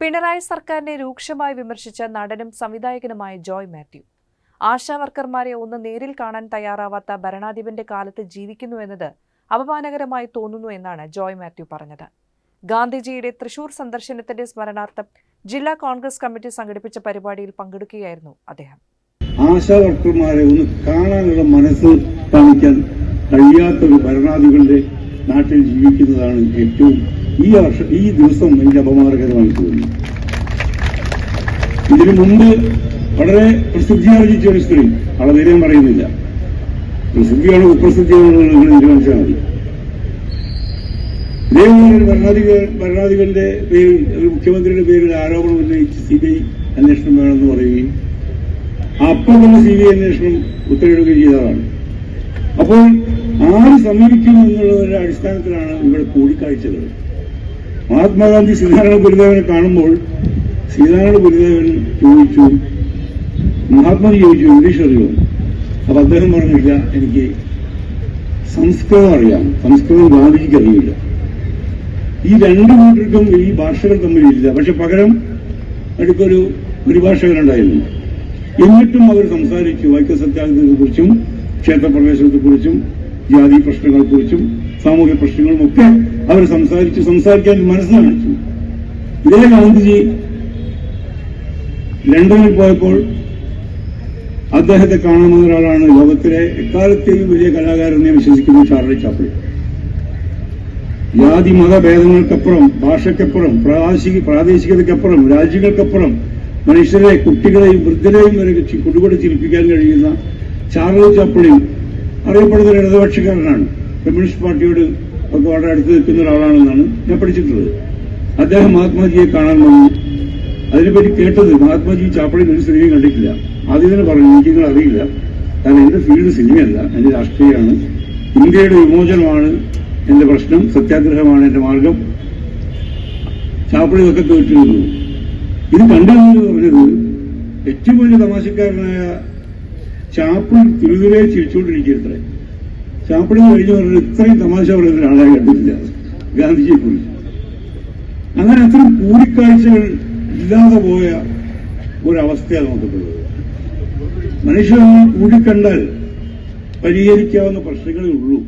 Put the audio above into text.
പിണറായി സർക്കാരിനെ രൂക്ഷമായി വിമർശിച്ച നടനും സംവിധായകനുമായ ജോയ് മാത്യു. ആശാവർക്കർമാരെ ഒന്ന് നേരിൽ കാണാൻ തയ്യാറാവാത്ത ഭരണാധിപന്റെ കാലത്ത് ജീവിക്കുന്നു എന്നത് അപമാനകരമായി തോന്നുന്നു എന്നാണ് ജോയ് മാത്യു പറഞ്ഞത്. ഗാന്ധിജിയുടെ തൃശൂർ സന്ദർശനത്തിന്റെ സ്മരണാർത്ഥം ജില്ലാ കോൺഗ്രസ് കമ്മിറ്റി സംഘടിപ്പിച്ച പരിപാടിയിൽ പങ്കെടുക്കുകയായിരുന്നു അദ്ദേഹം. ആശാവർക്കർമാരെ ഒന്ന് കാണാനുള്ള മനസ്സ് കാണിക്കാൻ കഴിയാത്ത ഒരു ഭരണാധികളുടെ നാട്ടിൽ ജീവിക്കുന്നതാണ് ഏറ്റവും ഈ വർഷം ഈ ദിവസം എനിക്ക് അപമാനകരമായി തോന്നി. ഇതിനു മുമ്പ് വളരെ പ്രസിദ്ധിയാർജിച്ച ഒരു സ്ത്രീ അവളെ ധൈര്യം പറയുന്നില്ല. പ്രസിദ്ധിയാണ് കുപ്രസിദ്ധിയാണെന്ന് നിങ്ങൾ തീരുമാനിച്ചാൽ മതി. ഇതേപോലെ ഒരു ഭരണാധിക ഭരണാധിപന്റെ പേരിൽ ഒരു മുഖ്യമന്ത്രിയുടെ പേരിൽ ആരോപണം ഉന്നയിച്ച് സി ബി ഐ അന്വേഷണം വേണമെന്ന് പറയുകയും അപ്പം തന്നെ സി ബി ഐ അന്വേഷണം ഉത്തരവിടുകയും ചെയ്തതാണ്. അപ്പോൾ ആര് സമീപിക്കുന്നു എന്നുള്ളതിന്റെ അടിസ്ഥാനത്തിലാണ് ഇവിടെ കൂടിക്കാഴ്ചകൾ. മഹാത്മാഗാന്ധി സീതാരാമ ഗുരുദേവനെ കാണുമ്പോൾ സീതാരാമ ഗുരുദേവൻ ചോദിച്ചു മഹാത്മാജി ചോദിച്ചു ഇംഗ്ലീഷ് അറിയുമോ അപ്പൊ അദ്ദേഹം പറഞ്ഞില്ല എനിക്ക് സംസ്കൃതം അറിയാം. സംസ്കൃതം ഗാന്ധിജിക്ക് അറിയില്ല. ഈ രണ്ടു കൂട്ടർക്കും ഈ ഭാഷകൾ തമ്മിലില്ല. പക്ഷെ പകരം അടുക്കൊരു പരിഭാഷകനുണ്ടായിരുന്നു. എന്നിട്ടും അവർ സംസാരിച്ചു. വൈക്കം സത്യാഗ്രഹത്തെക്കുറിച്ചും ക്ഷേത്രപ്രവേശനത്തെക്കുറിച്ചും ജാതി പ്രശ്നങ്ങളെക്കുറിച്ചും സാമൂഹ്യ പ്രശ്നങ്ങളും ഒക്കെ അവർ സംസാരിച്ചു. സംസാരിക്കാൻ മനസ്സ് കാണിച്ചു ഇതേ ഗാന്ധിജി ലണ്ടനിൽ പോയപ്പോൾ അദ്ദേഹത്തെ കാണുന്ന ഒരാളാണ് ലോകത്തിലെ എക്കാലത്തെയും വലിയ കലാകാരനെ വിശ്വസിക്കുന്നു ചാർലി ചാപ്ലിൻ. ജാതി മതഭേദങ്ങൾക്കപ്പുറം ഭാഷയ്ക്കപ്പുറം പ്രാദേശിക പ്രാദേശികതയ്ക്കപ്പുറം രാജ്യങ്ങൾക്കപ്പുറം മനുഷ്യരെ കുട്ടികളെയും വൃദ്ധരെയും വരെ കുടുകുടെ ചിരിപ്പിക്കാൻ കഴിയുന്ന ചാർലി ചാപ്പിളിൻ അറിയപ്പെടുന്ന ഒരു ഇടതുപക്ഷക്കാരനാണ്. കമ്മ്യൂണിസ്റ്റ് പാർട്ടിയോട് ഒക്കെ വളരെ അടുത്ത് നിൽക്കുന്ന ഒരാളാണെന്നാണ് ഞാൻ പഠിച്ചിട്ടുള്ളത്. അദ്ദേഹം മഹാത്മാജിയെ കാണാൻ വന്നു. അതിനെപ്പറ്റി കേട്ടത് മഹാത്മാജി ചാപ്പടി ഒരു സിനിമയും കണ്ടിട്ടില്ല. ആദ്യം തന്നെ പറഞ്ഞു എനിക്ക് നിങ്ങൾ അറിയില്ല. കാരണം എന്റെ ഫീൽഡ് സിനിമയല്ല എന്റെ രാഷ്ട്രീയമാണ്. ഇന്ത്യയുടെ വിമോചനമാണ് എന്റെ പ്രശ്നം സത്യാഗ്രഹമാണ് എന്റെ മാർഗം. ചാപ്പടി ഒക്കെ കേട്ടിരുന്നു. ഇത് കണ്ടെന്ന് പറഞ്ഞത് ഏറ്റവും വലിയ തമാശക്കാരനായ ചാപ്പിൾ തിരുതിരെ ചിരിച്ചുകൊണ്ടിരിക്കത്രേ ചാപ്പിളി കഴിഞ്ഞു പറഞ്ഞത് ഇത്രയും തമാശ പറയുന്ന ഒരാളെ കണ്ടിട്ടില്ല. ഗാന്ധിജിയെ കുറിച്ച് അങ്ങനെ അത്രയും കൂടിക്കാഴ്ചകൾ ഇല്ലാതെ പോയ ഒരവസ്ഥയാണ് നമുക്കുള്ളത്. മനുഷ്യ കൂടിക്കണ്ടാൽ പരിഹരിക്കാവുന്ന പ്രശ്നങ്ങളേ ഉള്ളൂ.